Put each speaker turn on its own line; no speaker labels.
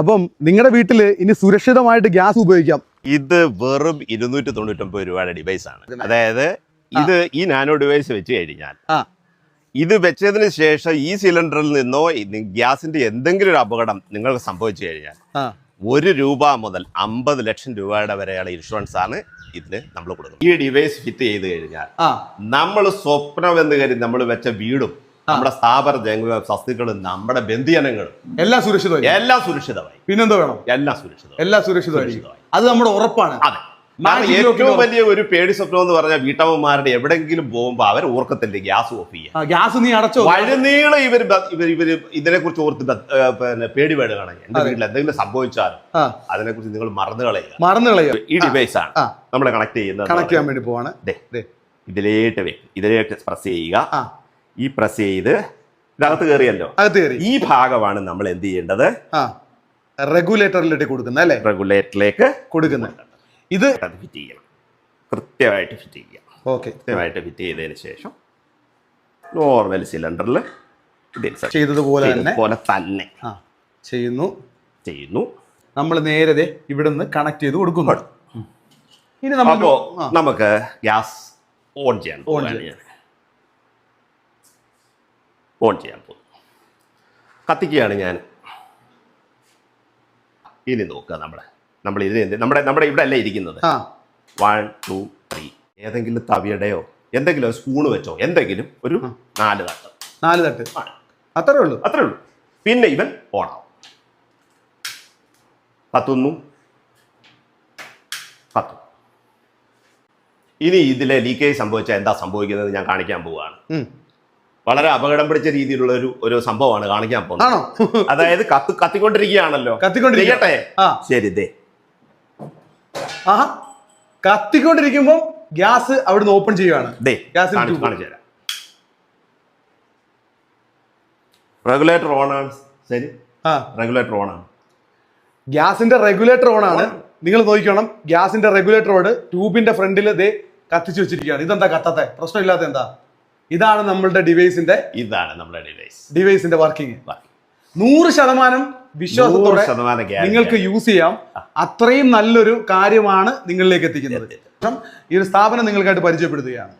അപ്പം നിങ്ങളുടെ വീട്ടിൽ ഇനി സുരക്ഷിതമായിട്ട് ഗ്യാസ് ഉപയോഗിക്കാം.
ഇത് വെറും ഇരുന്നൂറ്റി തൊണ്ണൂറ്റൊമ്പത് രൂപയുടെ ഡിവൈസ് ആണ്. അതായത് ഇത് ഈ നാനോ ഡിവൈസ് വെച്ച് കഴിഞ്ഞാൽ ഇത് വെച്ചതിന് ശേഷം ഈ സിലിണ്ടറിൽ നിന്നോ ഗ്യാസിന്റെ എന്തെങ്കിലും ഒരു അപകടം നിങ്ങൾക്ക് സംഭവിച്ചു കഴിഞ്ഞാൽ ഒരു രൂപ മുതൽ അമ്പത് ലക്ഷം രൂപയുടെ വരെയുള്ള ഇൻഷുറൻസ് ആണ് ഇതിന് നമ്മൾ കൊടുക്കുന്നത്. ഈ ഡിവൈസ് ഫിറ്റ് ചെയ്ത് കഴിഞ്ഞാൽ നമ്മൾ സ്വപ്നം എന്ന് കരുതി നമ്മൾ വെച്ച വീടും നമ്മുടെ സ്ഥാപന ജംഗ വസ്തുക്കളും നമ്മുടെ ബന്ധുജനങ്ങളും
എല്ലാം സുരക്ഷിതമായി.
എല്ലാം സുരക്ഷിതമായി.
പിന്നെന്താ വേണം?
എല്ലാം സുരക്ഷിതം
എല്ലാം
സുരക്ഷിതമായി.
അത് നമ്മുടെ ഉറപ്പാണ്.
അതെ. ഏറ്റവും വലിയ ഒരു പേടി സ്വപ്നം എന്ന് പറഞ്ഞാൽ വീട്ടമ്മമാരുടെ എവിടെങ്കിലും പോകുമ്പോ അവർ ഓർക്കത്തില്ല ഗ്യാസ് ഓഫ്
ചെയ്യുക ഗ്യാസ് നീ അടച്ചോ?
വഴുനീളം ഇവർ ഇവർ ഇവർ ഇതിനെ കുറിച്ച് ഓർത്ത് പിന്നെ പേടി വേടുകയാണ്. എന്റെ വീട്ടിൽ എന്തെങ്കിലും സംഭവിച്ചാലും അതിനെ കുറിച്ച് നിങ്ങൾ മറന്നു കളയുക.
മറന്നു കളയുക.
ഈ ഡിവൈസ് ആണ്
നമ്മളെ
നമ്മൾ കണക്ട് ചെയ്യുന്നത്
കണക്ട് ചെയ്യാൻ വേണ്ടി പോവാണ്.
ഇതിലേട്ട് ഇതിലേക്ക് പ്രസ് ചെയ്യുക. ഈ പ്രസ് ചെയ്ത് ഇതകത്ത് കയറിയല്ലോ
അകത്ത് കയറി
ഈ ഭാഗമാണ് നമ്മൾ എന്ത് ചെയ്യേണ്ടത്?
റെഗുലേറ്ററിലേക്ക് കൊടുക്കുന്ന അല്ലേ?
റെഗുലേറ്ററിലേക്ക്
കൊടുക്കുന്നത്. ഇത്
ഫിറ്റ് ചെയ്യണം. കൃത്യമായിട്ട് ഫിറ്റ് ചെയ്യുക
ഓക്കെ.
കൃത്യമായിട്ട് ഫിറ്റ് ചെയ്തതിന് ശേഷം നോർമൽ സിലിണ്ടറിൽ
ചെയ്തതുപോലെ തന്നെ.
പോലെ തന്നെ.
ചെയ്യുന്നു.
ചെയ്യുന്നു.
നമ്മൾ നേരത്തെ ഇവിടെ നിന്ന് കണക്ട് ചെയ്ത് കൊടുക്കുന്നു. ഇനി
നമുക്ക് ഗ്യാസ് ഓൺ ചെയ്യാൻ
ഓൺ
ചെയ്യണം.
ചെയ്യാം.
ഓൺ ചെയ്യാൻ പോകുന്നു. കത്തിക്കുകയാണ് ഞാൻ. ഇനി നോക്കുക നമ്മളെ. നമ്മൾ ഇതിന് നമ്മുടെ നമ്മുടെ ഇവിടെ അല്ലേ ഇരിക്കുന്നത്? വൺ ടു ത്രീ ഏതെങ്കിലും തവിയുടെയോ എന്തെങ്കിലും സ്പൂൺ വെച്ചോ എന്തെങ്കിലും ഒരു നാല് തട്ട്.
നാല് തട്ട്. അത്രേ ഉള്ളൂ.
അത്രേ ഉള്ളൂ. പിന്നെ ഇവൻ ഓണാവും കത്തുന്നു. കത്തും ഇനി ഇതിലെ ലീക്കേജ് സംഭവിച്ചാൽ എന്താ സംഭവിക്കുന്നത് ഞാൻ കാണിക്കാൻ പോവുകയാണ്. വളരെ അപകടം പിടിച്ച രീതിയിലുള്ള ഒരു ഒരു സംഭവമാണ് കാണിക്കാൻ പോകുന്നത്. അതായത് കത്ത് കത്തിക്കൊണ്ടിരിക്കുകയാണല്ലോ.
കത്തിക്കൊണ്ടിരിക്കട്ടെ
ശരി ദേ.
ആ കത്തിക്കൊണ്ടിരിക്കുമ്പോ ഗ്യാസ് അവിടുന്ന് ഓപ്പൺ ചെയ്യുകയാണ് ഗ്യാസ്
കാണിച്ചു കാണിച്ചു തരാം. റെഗുലേറ്റർ ഓൺ ആണ്. ശരി.
ആ.
റെഗുലേറ്റർ ഓൺ ആണ്.
ഗ്യാസിന്റെ റെഗുലേറ്റർ ഓൺ ആണ്. നിങ്ങൾ നോക്കിക്കണം. ഗ്യാസിന്റെ റെഗുലേറ്ററോട് ട്യൂബിന്റെ ഫ്രണ്ടിൽ ദേ കത്തിച്ചു വെച്ചിരിക്കുകയാണ്. ഇതെന്താ കത്തത്തെ? പ്രശ്നമില്ലാത്ത എന്താ? ഇതാണ് നമ്മളുടെ ഡിവൈസിന്റെ
ഇതാണ് നമ്മുടെ ഡിവൈസ്
ഡിവൈസിന്റെ വർക്കിംഗ് നൂറ് ശതമാനം വിശ്വാസത്തോടെ നിങ്ങൾക്ക് യൂസ് ചെയ്യാം. അത്രയും നല്ലൊരു കാര്യമാണ് നിങ്ങളിലേക്ക് എത്തിക്കുന്നത്. ഈ ഒരു സ്ഥാപനം നിങ്ങൾക്കായിട്ട് പരിചയപ്പെടുത്തുകയാണ്.